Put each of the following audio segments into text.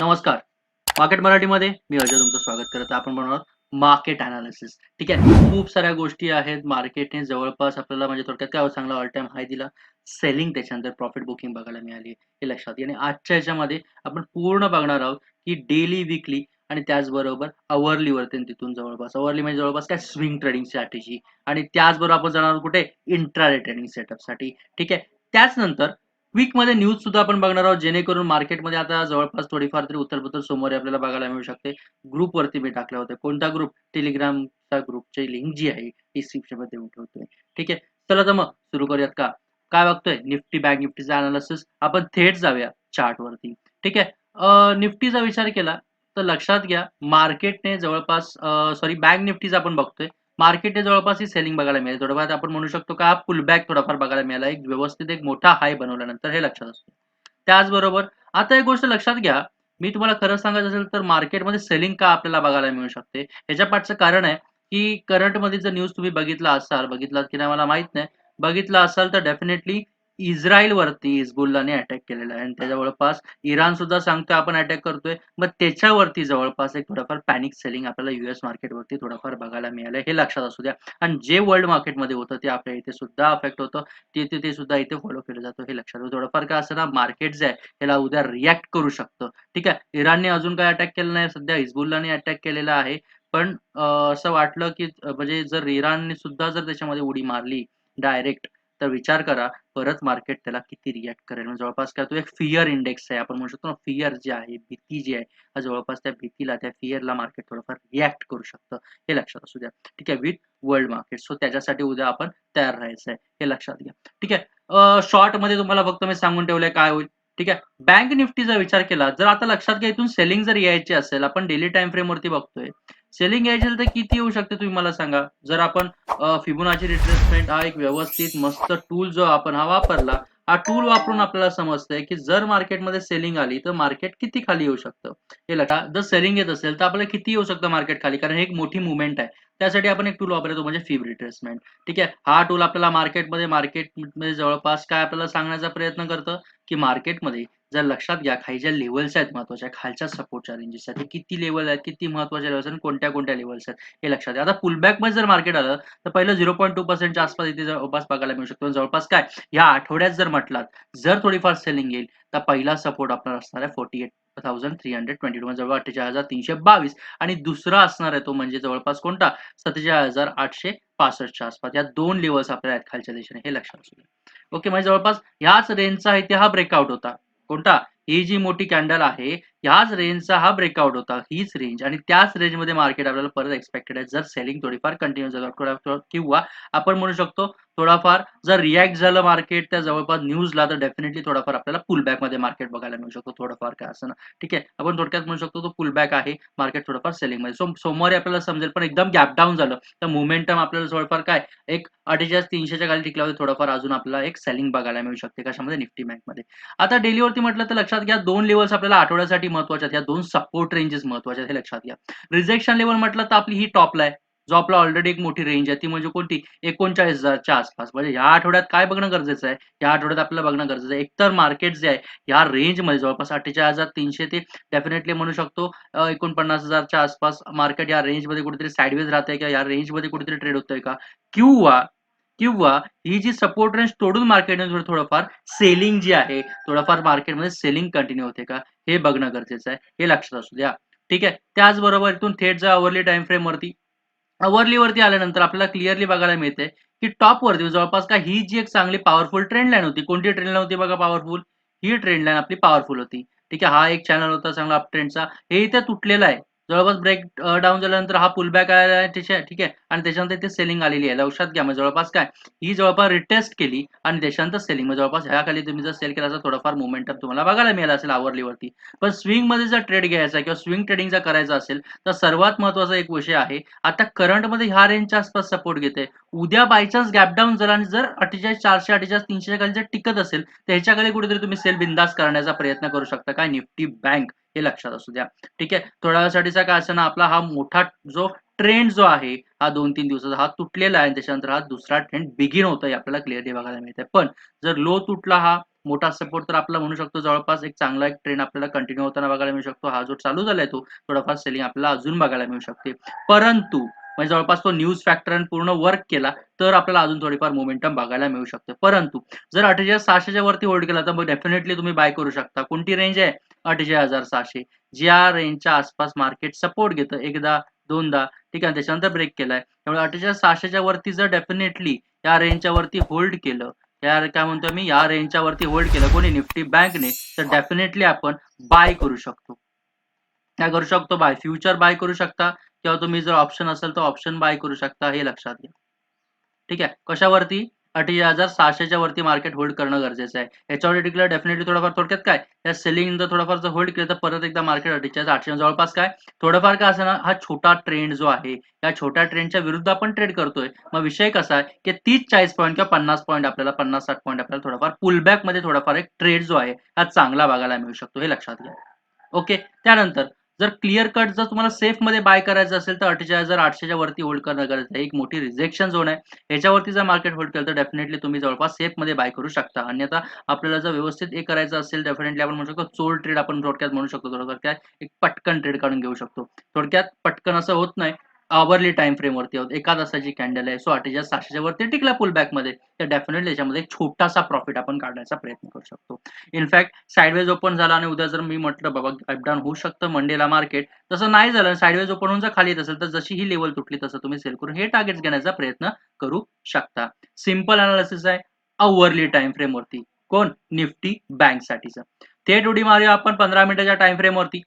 नमस्कार. मार्केट मराठीमध्ये मी अजय तुमचं स्वागत करत आपण बनवणार मार्केट अनालिसिस ठीक आहे? खूप साऱ्या गोष्टी आहेत मार्केटने जवळपास आपल्याला म्हणजे थोडक्यात काय चांगला ऑल टाइम हाय दिला. सेलिंग त्याच्यानंतर प्रॉफिट बुकिंग बघायला मिळाली हे लक्षात आणि आजच्या ह्याच्यामध्ये आपण पूर्ण बघणार आहोत की डेली विकली आणि त्याचबरोबर अवरली वरती तिथून जवळपास. अवरली म्हणजे जवळपास काय? स्विंग ट्रेडिंग स्ट्रॅटेजी आणि त्याचबरोबर आपण जाणार कुठे? इंट्राडे ट्रेडिंग सेटअपसाठी ठीक आहे? त्याचनंतर नंतर मध्ये न्यूज सुद्धा आपण बघणार आहोत जेणेकरून मार्केटमध्ये आता जवळपास थोडीफार तरी उत्तरपत्र सोमवारी आपल्याला बघायला मिळू शकते. ग्रुप वरती मी टाकले होते. कोणता ग्रुप टेलिग्रामचा ग्रुपची लिंक जी आहे डिस्क्रिप्शनमध्ये देऊन ठेवतोय. ठीक आहे? चला तर मग सुरू करूयात का? काय बघतोय? निफ्टी बँक निफ्टीचा अनालिसिस आपण थेट जाऊया चार्ट वरती. ठीक आहे? निफ्टीचा विचार केला तर लक्षात घ्या मार्केटने जवळपास सॉरी बँक निफ्टीचा आपण बघतोय. मार्केटने जवळपास ही सेलिंग बघायला मिळेल. थोडंफार आपण म्हणू शकतो का पुलबॅक थोडाफार बघायला मिळाला. एक व्यवस्थित एक मोठा हाय बनवल्यानंतर हे लक्षात असतो. त्याचबरोबर आता एक गोष्ट लक्षात घ्या. मी तुम्हाला खरं सांगायचं असेल तर मार्केटमध्ये सेलिंग का आपल्याला बघायला मिळू शकते? ह्याच्या पाठचं कारण आहे की करंटमध्ये जर न्यूज तुम्ही बघितला असाल बघितलात की नाही मला माहीत नाही. बघितला असाल तर डेफिनेटली इस्रायल वरती हिजबुल्लाने अटॅक केलेला आहे. आणि त्या जवळपास इराण सुद्धा सांगतोय आपण अटॅक करतोय. मग त्याच्यावरती जवळपास एक थोडाफार पॅनिक सेलिंग आपल्याला युएस मार्केटवरती थोडंफार बघायला मिळालं हे लक्षात असू द्या. आणि जे वर्ल्ड मार्केटमध्ये होतं ते आपल्या इथे सुद्धा अफेक्ट होतं. ते ते सुद्धा इथे फॉलो केलं जातं हे लक्षात. थोडंफार काय असं ना मार्केट जे आहे ह्याला उद्या रिॲक्ट करू शकतं. ठीक आहे? इराणने अजून काय अटॅक केलं नाही सध्या हिजबुल्लाने अटॅक केलेला आहे. पण असं वाटलं की म्हणजे जर इराणने सुद्धा जर त्याच्यामध्ये उडी मारली डायरेक्ट तर विचार करा परत मार्केट त्याला किती रिॲक्ट करेल. म्हणजे जवळपास काय तो एक फिअर इंडेक्स आहे. आपण म्हणू शकतो ना फिअर जे आहे भीती जी आहे हा जवळपास त्या भीतीला त्या फिअरला मार्केट थोडंफार रिॲक्ट करू शकतं. हे लक्षात असू द्या. ठीक आहे विथ वर्ल्ड मार्केट सो त्याच्यासाठी उद्या आपण तयार राहायचं आहे हे लक्षात घ्या. ठीक आहे शॉर्टमध्ये तुम्हाला फक्त मी सांगून ठेवलंय काय होईल. ठीक आहे बँक निफ्टीचा विचार केला. जर आता लक्षात घ्या इथून सेलिंग जर यायची असेल आपण डेली टाइम फ्रेमवरती बघतोय सेलिंग घ्यायचे तर किती येऊ शकते तुम्ही मला सांगा? जर आपण फिबोनाची रिट्रेसमेंट हा एक व्यवस्थित मस्त टूल जो आपण हा वापरला हा टूल वापरून आपल्याला समजतंय की जर मार्केटमध्ये सेलिंग आली तर मार्केट किती खाली येऊ शकतं? हे लक्षात जर सेलिंग येत असेल तर आपल्याला किती येऊ शकतं मार्केट खाली? कारण हे एक मोठी मुवमेंट आहे. त्यासाठी आपण एक टूल वापरतो म्हणजे फिब रिट्रेसमेंट ठीक आहे? हा टूल आपल्याला मार्केटमध्ये मार्केटमध्ये जवळपास काय आपल्याला सांगण्याचा प्रयत्न करतं? की मार्केटमध्ये जर लक्षात घ्या काही ज्या लेवल्स आहेत महत्त्वाच्या खालच्या सपोर्टच्या रेंजेस आहेत किती लेवल आहेत किती महत्त्वाच्या लेवल्स आणि कोणत्या कोणत्या लेवल्स आहेत हे लक्षात घ्या. आता पुलबॅकमध्ये जर मार्केट आलं तर पहिलं झिरो पॉईंट टू पर्सेंटच्या आसपास इथे जवळपास बघायला मिळू शकतो. जवळपास काय या आठवड्यात जर म्हटलात जर थोडीफार सेलिंग येईल तर पहिला सपोर्ट आपला असणार आहे forty eight thousand three hundred twenty two जवळ अठ्ठेचाळीस हजार तीनशे बावीस. आणि दुसरा असणार आहे तो म्हणजे जवळपास कोणता सत्तेचाळीस हजार आठशे पासष्टच्या आसपास. या दोन लेवल्स आपल्या आहेत खालच्या दिशेने हे लक्षात असू ओके म्हणजे जवळपास ह्याच रेंजचा इथे हा ब्रेकआउट होता. कोणता? ही जी मोठी कॅन्डल आहे ह्याच रेंजचा हा ब्रेकआउट होता हीच रेंज आणि त्याच रेंजमध्ये मार्केट आपल्याला परत एक्सपेक्टेड आहे. जर सेलिंग थोडीफार कंटिन्यू झालं किंवा आपण म्हणू शकतो थोडाफार जर रिॲक्ट झालं मार्केट त्या जवळपास न्यूजला तर डेफिनेटली थोडाफार आपल्याला पुलबॅकमध्ये मार्केट बघायला मिळू शकतो. थोडंफार काय असं ना. ठीक आहे? आपण थोडक्यात म्हणू शकतो तो पुलबॅक आहे मार्केट थोडंफार सेलिंगमध्ये. सो सोमवारी आपल्याला समजेल पण एकदम गॅप डाऊन झालं. तर मोमेंटम आपल्याला थोडंफार काय? एक अठ्ठेचाळीस तीनशेच्या खाली टिकल्यावर थोडंफार अजून आपल्याला एक सेलिंग बघायला मिळू शकते कशामध्ये? निफ्टी बँकमध्ये आता डेलीवरती म्हटलं तर लक्षात घ्या दोन लेवल्स आपल्याला आठवड्यासाठी महत्त्वाच्या आहेत. या दोन सपोर्ट रेंजेस महत्त्वाच्या आहेत हे लक्षात घ्या. रिजेक्शन लेवल म्हटलं तर आपली ही टॉपला आहे. जो आपला ऑलरेडी एक मोठी रेंज आहे. ती म्हणजे कोणती? एकोणचाळीस हजारच्या आसपास. म्हणजे या आठवड्यात काय बघणं गरजेचं आहे? या आठवड्यात आपल्याला बघणं गरजेचं आहे. एकतर मार्केट जे आहे या रेंजमध्ये जवळपास अठ्ठेचाळीस हजार तीनशे ते डेफिनेटली म्हणू शकतो एकोणपन्नास हजारच्या आसपास मार्केट या रेंजमध्ये कुठेतरी साईडवेज राहते किंवा या रेंजमध्ये कुठेतरी ट्रेड होतोय का? किंवा किंवा ही जी सपोर्ट रेंज तोडून मार्केटमध्ये थोडंफार सेलिंग जी आहे थोडंफार मार्केटमध्ये सेलिंग कंटिन्यू होते का हे बघणं गरजेचं आहे. हे लक्षात असू द्या. ठीक आहे? त्याचबरोबर इथून थेट जा अवरली टाइम फ्रेम वरती. अवरली वरती आल्यानंतर आपल्याला क्लिअरली बघायला मिळते की टॉप वरती जवळपास का ही जी एक चांगली पॉवरफुल ट्रेंड लाईन होती. कोणती ट्रेंड लाईन होती बघा पॉवरफुल ही ट्रेंड लाईन आपली पॉवरफुल होती. ठीक आहे? हा एक चॅनल होता चांगला अप ट्रेंडचा हे इथे तुटलेला आहे. जवळपास ब्रेक डाऊन झाल्यानंतर हा पुलबॅक आलेला आहे ठीक आहे आणि त्याच्यानंतर इथे सेलिंग आलेली आहे. लक्षात घ्या म्हणजे जवळपास काय? ही जवळपास रिटेस्ट केली आणि त्याच्यानंतर सेलिंग म्हणजे जवळपास ह्या खाली तुम्ही जर सेल केला तर थोडाफार मुवमेंटअप तुम्हाला बघायला मिळाला असेल आवरलीवरती पण स्विंगमध्ये जर ट्रेड घ्यायचा किंवा स्विंग ट्रेडिंग जर करायचा असेल तर सर्वात महत्त्वाचा एक विषय आहे आता करंटमध्ये ह्या रेंजच्या आसपास सपोर्ट घेते उद्या बायचान्स गॅप डाऊन झाला आणि जर अठ्ठेचाळीस चारशे अठ्ठेचाळीस तीनशे खाली जर टिकत असेल तर ह्याच्याकडे कुठेतरी तुम्ही सेल बिंदास करण्याचा प्रयत्न करू शकता. काय? निफ्टी बँक हे लक्षात असू द्या. ठीक आहे? थोड्या वेळासाठीचा काय असं ना आपला हा मोठा जो ट्रेंड जो आहे हा दोन तीन दिवसाचा हा तुटलेला आहे आणि त्याच्यानंतर हा दुसरा ट्रेंड बिगिन होतोय आपल्याला क्लिअरली बघायला मिळतंय. पण जर लो तुटला हा मोठा सपोर्ट तर आपला म्हणू शकतो जवळपास एक चांगला एक ट्रेंड आपल्याला कंटिन्यू होताना बघायला मिळू शकतो. हा जो चालू झालाय तो थोडाफार सेलिंग आपल्याला अजून बघायला मिळू शकते. परंतु म्हणजे जवळपास तो न्यूज फॅक्टर पूर्ण वर्क केला तर आपल्याला अजून थोडीफार मोमेंटम बघायला मिळू शकते. परंतु जर अठ्ठेचाळीस सहाशेच्या वरती होल्ड केला तर मग डेफिनेटली तुम्ही बाय करू शकता. कोणती रेंज आहे? अठ्ठेचाळीस हजार सहाशे. ज्या रेंजच्या आसपास मार्केट सपोर्ट घेतं एकदा दोनदा ठीक आहे त्याच्यानंतर ब्रेक केलाय. त्यामुळे अठ्ठेचाळीस सहाशेच्या वरती जर डेफिनेटली या रेंजच्या वरती होल्ड केलं या काय म्हणतो मी या रेंजच्या वरती होल्ड केलं कोणी निफ्टी बँकने तर डेफिनेटली आपण बाय करू शकतो. काय करू शकतो? बाय फ्युचर बाय करू शकता. किंवा तुम्ही जर ऑप्शन असेल तर ऑप्शन बाय करू शकता हे लक्षात घ्या. ठीक आहे? कशावरती? अठ्ठेचाळीस हजार सहाशेच्या वरती मार्केट होल्ड करणं गरजेचं आहे. याच्यावर टिकलं डेफिनेटली थोडंफार थोडक्यात काय? या सेलिंग जर थोडंफार जर होल्ड केलं तर परत एकदा मार्केट अठ्ठेचाळीस आठशे जवळपास काय? थोडंफार काय असं ना हा छोटा ट्रेंड जो आहे या छोट्या ट्रेंडच्या विरुद्ध आपण ट्रेड करतोय. मग विषय कसा आहे की तीस चाळीस पॉईंट किंवा पन्नास पॉईंट आपल्याला पन्नास साठ पॉईंट आपल्याला थोडाफार पुलबॅकमध्ये थोडाफार एक ट्रेड जो आहे हा चांगला बघायला मिळू शकतो हे लक्षात घ्या. ओके त्यानंतर जर क्लिअर कट जर तुम्हाला सेफमध्ये बाय करायचं असेल तर अठ्ठेचाळीस हजार आठशेच्या वरती होल्ड करणं गरजेचं आहे. एक मोठी रिजेक्शन झोन आहे. याच्यावरती जर मार्केट होल्ड केलं तर डेफिनेटली तुम्ही जवळपास सेफमध्ये बाय करू शकता. अन्यथा आपल्याला जर व्यवस्थित एक करायचं असेल डेफिनेटली आपण म्हणू शकतो चोर ट्रेड आपण थोडक्यात म्हणू शकतो. थोडक्यात एक पटकन ट्रेड काढून घेऊ शकतो. थोडक्यात पटकन असं होत नाही. आवरली टाइम फ्रेम वरती आहोत. एका तासाची कॅन्डल आहे सो अठ्ठेचाळीस सहाशेच्या वरती टिकला पुल बॅकमध्ये तर डेफिनेटली याच्यामध्ये छोटासा प्रॉफिट आपण काढण्याचा प्रयत्न करू शकतो. इनफॅक्ट साईडवेज ओपन झाला आणि उद्या जर मी म्हटलं बाबा अपडाऊन होऊ शकतं मंडेला मार्केट तसं नाही झालं. साईडवेज ओपन होऊन जर खाली येत असेल तर जशी ही लेवल तुटली तसं तुम्ही सेल करून हे टार्गेट घेण्याचा प्रयत्न करू शकता. सिंपल अनालिसिस आहे अवरली टाइम फ्रेम वरती. कोण? निफ्टी बँक साठीचं. थेट उडी मारूया आपण पंधरा मिनिटाच्या टाइम फ्रेम वरती.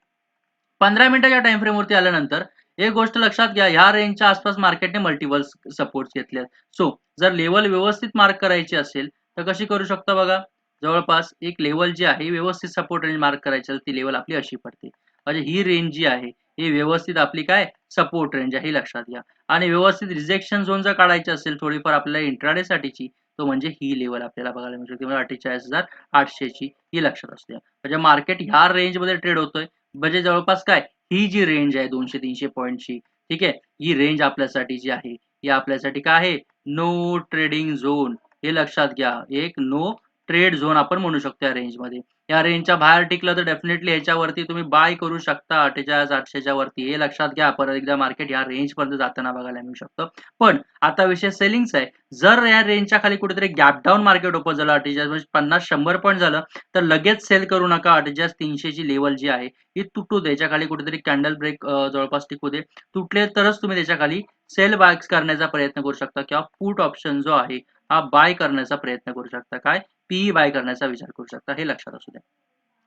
पंधरा मिनिटाच्या टाइम फ्रेम वरती आल्यानंतर एक गोष्ट लक्षात घ्या ह्या रेंजच्या आसपास मार्केटने मल्टिपल सपोर्ट घेतले सो जर लेवल व्यवस्थित मार्क करायची असेल तर कशी करू शकता बघा? जवळपास एक लेवल जी आहे व्यवस्थित सपोर्ट रेंज मार्क करायची असेल ती लेवल आपली अशी पडते. म्हणजे ही रेंज जी आहे ही व्यवस्थित आपली काय? सपोर्ट रेंज आहे लक्षात घ्या. आणि व्यवस्थित रिजेक्शन झोन जर काढायची असेल थोडीफार आपल्याला इंट्राडे साठीची तो म्हणजे ही लेवल आपल्याला बघायला मिळू शकते. म्हणजे अठ्ठेचाळीस हजार आठशेची ही लक्षात असते म्हणजे मार्केट ह्या रेंजमध्ये ट्रेड होतोय. म्हणजे जवळपास काय? ही जी रेंज आहे दोनशे तीनशे पॉईंटची ठीक आहे? ही रेंज आपल्यासाठी जी आहे ही आपल्यासाठी काय आहे? नो ट्रेडिंग झोन हे लक्षात घ्या. एक नो ट्रेड झोन आपण म्हणू शकतो या रेंजमध्ये या रेंजच्या बाहेर टिकलं तर डेफिनेटली याच्यावरती तुम्ही बाय करू शकता. अठ्ठेचाळीस आठशेच्या वरती. हे लक्षात घ्या. परत एकदा मार्केट या रेंज पर्यंत जाताना बघायला मिळू शकतं. पण आता विषय सेलिंगचा आहे. जर या रेंजच्या खाली कुठेतरी गॅपडाऊन मार्केट ओपन झालं अठ्ठेचाळीस म्हणजे पन्नास शंभर पॉईंट झालं तर लगेच सेल करू नका. अठ्ठेचाळीस तीनशेची लेवल जी आहे ही तुटू दे. याच्या खाली कुठेतरी कॅन्डल ब्रेक जवळपास टिकू दे. तुटले तरच तुम्ही त्याच्याखाली सेल बाय करण्याचा प्रयत्न करू शकता किंवा फूट ऑप्शन जो आहे हा बाय करण्याचा प्रयत्न करू शकता. काय? पी बाय करण्याचा विचार करू शकता हे लक्षात असू द्या.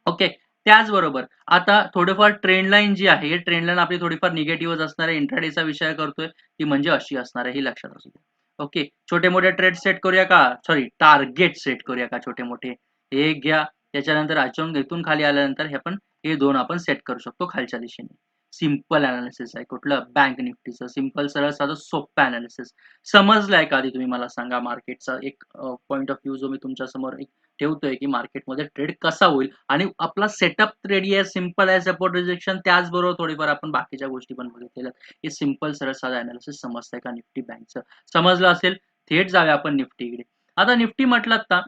ओके त्याचबरोबर आता थोडंफार ट्रेंड लाईन जी आहे हे ट्रेंड लाईन आपली थोडीफार निगेटिव्ह असणार आहे इंट्राडेचा विचार करतोय ती म्हणजे अशी असणार आहे हे लक्षात असू द्या. ओके छोटे मोठे ट्रेड सेट करूया का? सॉरी टार्गेट सेट करूया का छोटे मोठे? हे घ्या त्याच्यानंतर अचून इथून खाली आल्यानंतर हे आपण हे दोन आपण सेट करू शकतो खालच्या दिशेने. सिंपल अनालिसिस आहे. कुठलं? बँक निफ्टीचं. सिंपल सरळ साधं सोपं अनालिसिस समजलंय का आधी तुम्ही मला सांगा मार्केटचा एक पॉईंट ऑफ व्ह्यू जो मी तुमच्यासमोर एक ठेवतोय की मार्केटमध्ये ट्रेड कसा होईल? आणि आपला सेटअप रेडी आहे सिंपल आहे सपोर्ट रिजेक्शन त्याचबरोबर थोडीफार आपण बाकीच्या गोष्टी पण बघितलेल्या हे सिंपल सरळ साधं अनालिसिस समजतंय का निफ्टी बँकचं? समजलं असेल थेट जाऊया आपण निफ्टीकडे. आता निफ्टी म्हटलं आता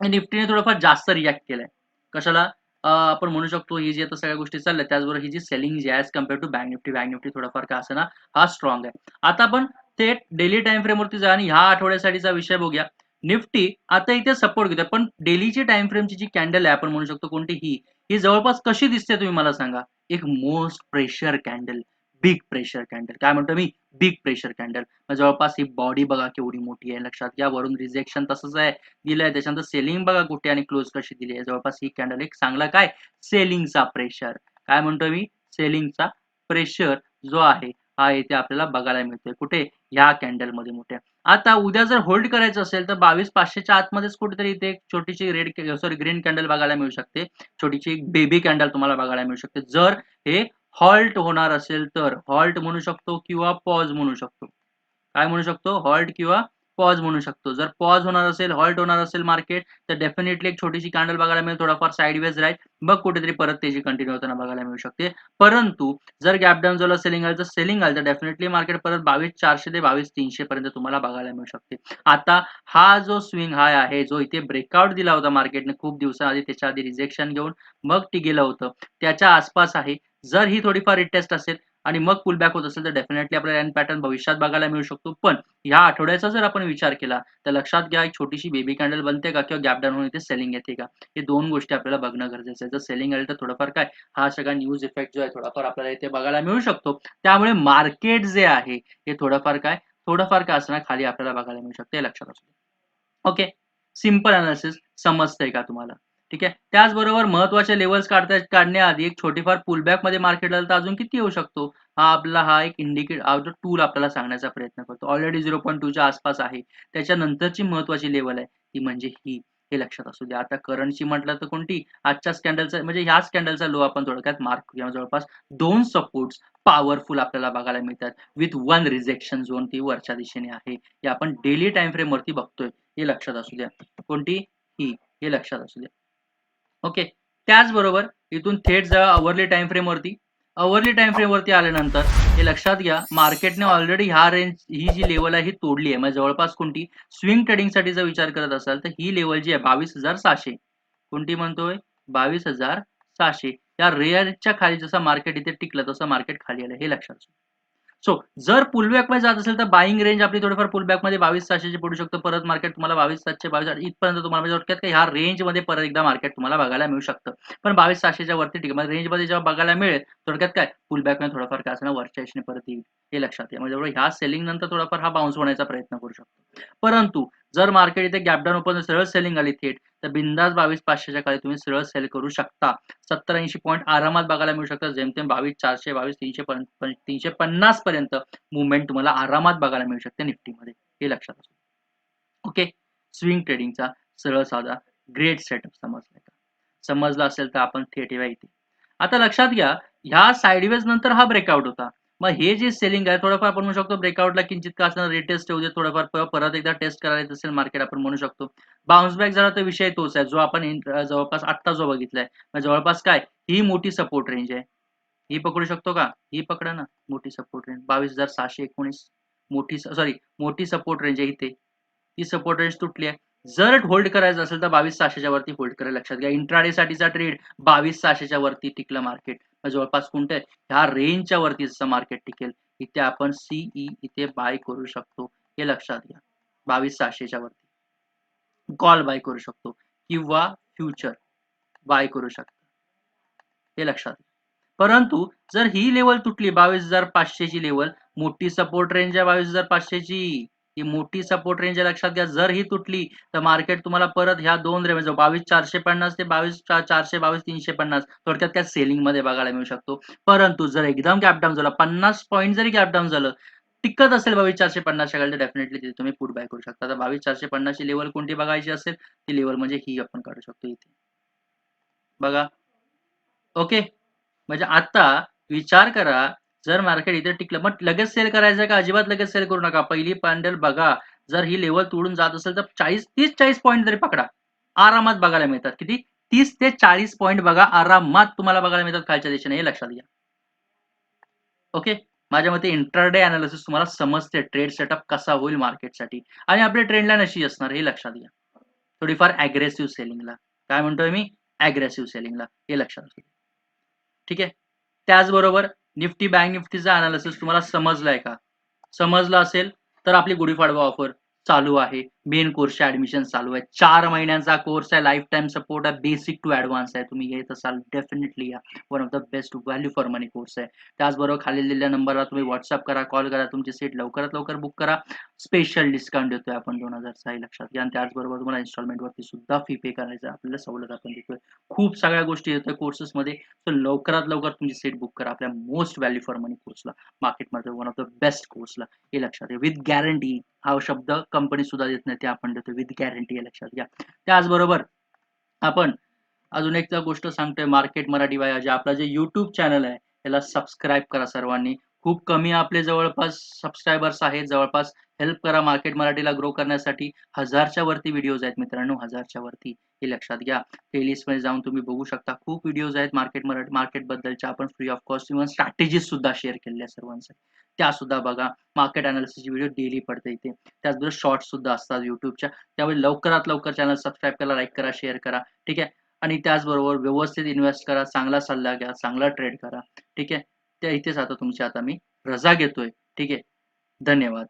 निफ्टीने थोडंफार जास्त रिॲक्ट केलंय. कशाला? आपण म्हणू शकतो ही जी आता सगळ्या गोष्टी चालल्या त्याचबरोबर ही जी सेलिंग जी आहे as compare to bank Nifty bank Nifty थोडाफार का असं ना हा स्ट्रॉंग आहे. आता आपण थेट डेली टाइम फ्रेमवरती जा आणि ह्या आठवड्यासाठीचा विषय बघूया. निफ्टी आता इथे सपोर्ट घेतोय पण डेलीची टाइम फ्रेमची जी कॅन्डल आहे आपण म्हणू शकतो कोणती ही ही जवळपास कशी दिसते तुम्ही मला सांगा? एक most pressure candle big pressure candle काय म्हणतो मी? बिग प्रेशर कॅन्डल जवळपास ही बॉडी बघा केवढी मोठी आहे. लक्षात घ्या वरून रिजेक्शन तसंच आहे. दिलंय त्याच्यानंतर सेलिंग बघा कुठे आणि क्लोज कशी दिली आहे. जवळपास ही कॅन्डल एक चांगला काय? सेलिंगचा प्रेशर काय म्हणतो मी? सेलिंगचा प्रेशर जो आहे हा इथे आपल्याला बघायला मिळतोय. कुठे? ह्या कॅन्डलमध्ये मोठ्या. आता उद्या जर होल्ड करायचं असेल तर बावीस पाचशेच्या आतमध्येच कुठेतरी इथे एक छोटीशी रेड सॉरी ग्रीन कॅन्डल बघायला मिळू शकते. छोटीशी एक बेबी कॅन्डल तुम्हाला बघायला मिळू शकते. जर हे हॉल्ट होणार असेल तर हॉल्ट म्हणू शकतो किंवा पॉज म्हणू शकतो. काय म्हणू शकतो? हॉल्ट किंवा पॉज म्हणू शकतो. जर पॉज होणार असेल हॉल्ट होणार असेल मार्केट तर डेफिनेटली एक छोटीशी कॅन्डल बघायला मिळेल थोडाफार साईडवेज राहील मग कुठेतरी परत तेजी कंटिन्यू होताना बघायला मिळू शकते. परंतु जर गॅप डाऊन झालं सेलिंग आलं तर सेलिंग आलं तर डेफिनेटली मार्केट परत बावीस चारशे ते बावीस तीनशे पर्यंत तुम्हाला बघायला मिळू शकते. आता हा जो स्विंग हाय आहे जो इथे ब्रेकआउट दिला होता मार्केटने खूप दिवसाआधी त्याच्या आधी रिजेक्शन घेऊन मग टी गेलं होतं. त्याच्या आसपास आहे जर ही थोडीफार रिटेस्ट असेल आणि मग पुलबॅक होत असेल तर डेफिनेटली आपल्याला एन पॅटर्न भविष्यात बघायला मिळू शकतो. पण ह्या आठवड्याचा जर आपण विचार केला तर लक्षात घ्या एक छोटीशी बेबी कॅन्डल बनते का किंवा गॅप डाऊन होऊन इथे सेलिंग येते का? हे दोन गोष्टी आपल्याला बघणं गरजेचं आहे. जर सेलिंग आली तर थोडंफार काय? हा सगळा न्यूज इफेक्ट जो आहे थोडाफार आपल्याला इथे बघायला मिळू शकतो. त्यामुळे मार्केट जे आहे हे थोडंफार काय? थोडंफार काय असणार खाली आपल्याला बघायला मिळू शकते हे लक्षात असू ओके सिंपल अनालिसिस समजतंय का तुम्हाला? ठीक आहे? त्याचबरोबर महत्त्वाचे लेवल्स काढता काढण्याआधी एक छोटीफार पुलबॅकमध्ये मार्केट आलं तर अजून किती येऊ शकतो? हा आपला हा एक इंडिकेट जो टूल आपल्याला सांगण्याचा प्रयत्न करतो. ऑलरेडी झिरो पॉईंट टूच्या आसपास आहे. त्याच्यानंतरची महत्वाची लेवल आहे. ती म्हणजे ही. हे लक्षात असू द्या. आता करंटची म्हटलं तर कोणती? आजच्या स्कॅन्डलचा म्हणजे ह्या स्कॅन्डलचा लो आपण थोडक्यात मार्क किंवा जवळपास दोन सपोर्ट्स पॉवरफुल आपल्याला बघायला मिळतात. विथ वन रिजेक्शन झोन ती वरच्या दिशेने आहे. हे आपण डेली टाइम फ्रेम वरती बघतोय. हे लक्षात असू द्या. कोणती? ही. हे लक्षात असू द्या. ओके. त्याचबरोबर इथून थेट जा अवरली टाइम फ्रेम वरती. अवरली टाइम फ्रेम वरती आल्यानंतर हे लक्षात घ्या मार्केटने ऑलरेडी ह्या रेंज ही जी लेवल आहे ही तोडली आहे. म्हणजे जवळपास कोणती? स्विंग ट्रेडिंगसाठी जर विचार करत असाल तर ही लेवल जी आहे बावीस हजार सहाशे. कोणती म्हणतोय? बावीस हजार सहाशे. या रेअरच्या खाली जसं मार्केट इथे टिकलं तसं मार्केट खाली आलं. हे लक्षात सो जर पुलबॅकमध्ये जात असेल तर बाईंग रेंज आपली थोडीफार पुलबॅकमध्ये बावीस सहाशेची पडू शकतो. परत मार्केट तुम्हाला बावीस सातशे बावीस इथपर्यंत तुम्हाला म्हणजे थोडक्यात ह्या रेंजमध्ये परत एकदा मार्केट तुम्हाला बघायला मिळू शकतं. पण बावीस सहाशेच्या वरती ठीक आहे. रेंजमध्ये जेव्हा बघायला मिळेल थोडक्यात काय? पुलबॅकमध्ये थोडाफार काय असणार वरच्या दिशेने परत येईल. हे लक्षात येईल म्हणजे ह्या सेलिंग नंतर थोडाफार हा बाउन्स होण्याचा प्रयत्न करू शकतो. परंतु जर मार्केट इथे गॅपडाऊन ओपन सरळ सेलिंग आली थेट तर बिंदास बावीस पाचशेच्या खाली तुम्ही सरळ सेल करू शकता. सत्तर ऐंशी पॉईंट आरामात बघायला मिळू शकतात जेमतेम बावीस चारशे बावीस तीनशे तीनशे पन्नास पर्यंत मुवमेंट तुम्हाला आरामात बघायला मिळू शकते निफ्टीमध्ये. हे लक्षात असू ओके स्विंग ट्रेडिंगचा सरळ साधा ग्रेट सेटअप समजलाय का? समजला असेल तर आपण थेट येऊया इथे. आता लक्षात घ्या ह्या साईडवेज नंतर हा ब्रेकआउट होता. मग हे जे सेलिंग आहे थोडंफार आपण म्हणू शकतो ब्रेकआउटला किंचित का असणार रिटेस्ट होऊ दे थोडंफार परत एकदा टेस्ट करायचं असेल मार्केट आपण म्हणू शकतो. बाउन्स बॅक झाला तर विषय तोच आहे जो आपण जवळपास आत्ता जो बघितलाय. जवळपास काय? ही मोठी सपोर्ट रेंज आहे. ही पकडू शकतो का? ही पकडा ना मोठी सपोर्ट रेंज बावीस हजार सहाशे एकोणीस. मोठी सॉरी मोठी सपोर्ट रेंज आहे इथे. ही सपोर्ट रेंज तुटली आहे. जर होल्ड करायचं असेल तर बावीस सहाशेच्या वरती होल्ड करायला लक्षात घ्या. इंट्राडे साठीचा ट्रेड बावीस सहाशेच्या वरती टिकलं मार्केट जवळपास कोणत्या ह्या रेंजच्या वरती जसं मार्केट टिकेल इथे आपण सीई e इथे बाय करू शकतो. हे लक्षात घ्या. बावीस सहाशेच्या वरती. कॉल बाय करू शकतो. किंवा फ्युचर बाय करू शकता. हे लक्षात घ्या. परंतु जर ही लेवल तुटली बावीस हजार पाचशेची लेवल मोठी सपोर्ट रेंज आहे बावीस हजार पाचशेची. ही मोठी सपोर्ट रेंज लक्षात घ्या जर ही तुटली तर मार्केट तुम्हाला परत ह्या दोन रेंज म्हणजे बावीस चारशे पन्नास ते बावीस चारशे बावीस तीनशे पन्नास थोडक्यात त्या सेलिंगमध्ये बघायला मिळू शकतो. परंतु जर एकदम गॅप डाऊन झालं पन्नास पॉईंट जरी गॅप डाऊन झालं टिकत असेल बावीस चारशे पन्नास खाली तर डेफिनेटली तिथे तुम्ही पुट बाय करू शकता. तर बावीस चारशे पन्नासची लेवल कोणती बघायची असेल ती लेवल म्हणजे ही आपण काढू शकतो इथे. बघा. ओके म्हणजे आता विचार करा जर मार्केट इथे टिकलं मग लगेच सेल करायचं का? अजिबात लगेच सेल करू नका. पहिली पॅन्डल बघा. जर ही लेवल तोडून जात असेल तर चाळीस तीस चाळीस पॉईंट तरी पकडा. आरामात बघायला मिळतात. किती? तीस ते चाळीस पॉईंट बघा. आरामात तुम्हाला बघायला मिळतात खालच्या दिशेने. हे लक्षात घ्या. ओके माझ्या मते इंटरडे अनालिसिस तुम्हाला समजते. ट्रेड सेटअप कसा होईल मार्केटसाठी आणि आपल्या ट्रेंड लाईन अशी असणार. हे लक्षात घ्या. थोडीफार अग्रेसिव्ह सेलिंगला काय म्हणतोय मी? अग्रेसिव्ह सेलिंगला हे लक्षात असू ठीक आहे? त्याचबरोबर निफ्टी बँक निफ्टीचा अनालिसिस तुम्हाला समजलाय का? समजलं असेल तर आपली गुढीपाडवा ऑफर चालू आहे. मेन कोर्सचे ऍडमिशन चालू आहे. चार महिन्यांचा कोर्स आहे. लाईफ टाईम सपोर्ट आहे. बेसिक टू ऍडव्हान्स आहे. तुम्ही येत असाल डेफिनेटली या. One of the best value for money course आहे. त्याचबरोबर खाली दिलेल्या नंबरला तुम्ही व्हॉट्सअप करा कॉल करा तुमची सीट लवकरात लवकर बुक करा. स्पेशल डिस्काउंट देतोय आपण दोन हजार सहा लक्षात घ्या. आणि त्याचबरोबर तुम्हाला इन्स्टॉलमेंटवरती सुद्धा फी पे करायचं आपल्याला सवलत आपण देतोय. खूप सगळ्या गोष्टी येतोय कोर्सेसमध्ये सो लवकरात लवकर तुमची सीट बुक करा. आपल्या मोस्ट व्हॅल्यू फॉर मनी कोर्सला मार्केटमध्ये वन ऑफ द बेस्ट कोर्सला हे लक्षात घ्या विथ गॅरंटी हा शब्द कंपनी सुद्धा देत नाही ते आपण देतो विथ गॅरंटी लक्षात घ्या त्याचबरोबर आपण अजून एक गोष्ट सांगतोय मार्केट मराठी वाया जे आपलं जे युट्यूब चॅनल आहे त्याला सबस्क्राईब करा सर्वांनी खूप कमी आपले जवळपास सबस्क्रायबर्स आहेत. जवळपास हेल्प करा मार्केट मराठीला ग्रो करण्यासाठी 1000च्या वरती व्हिडिओज आहेत मित्रांनो, 1000च्या वरती. हे लक्षात घ्या. प्लेलिस्टमध्ये जाऊन तुम्ही बघू शकता. खूप व्हिडिओज आहेत मार्केट मराठी मार्केटबद्दलच्या आपण free of cost even strategies सुद्धा शेअर केलेल्या सर्वांसाठी. त्या सुद्धा बघा. मार्केट एनालिसिसचे व्हिडिओ डेली पडते इथे. त्याचबरोबर शॉर्ट्स सुद्धा असतात युट्यूबच्या त्यामुळे लवकरात लवकर चॅनल सबस्क्राईब करा, लाईक करा, शेअर करा. ठीक आहे. आणि त्याचबरोबर व्यवस्थित इन्व्हेस्ट करा, चांगला सल्ला घ्या, चांगला ट्रेड करा. ठीक आहे. त्या इथेच आता तुमची आता मी रजा घेतोय. ठीक आहे. धन्यवाद.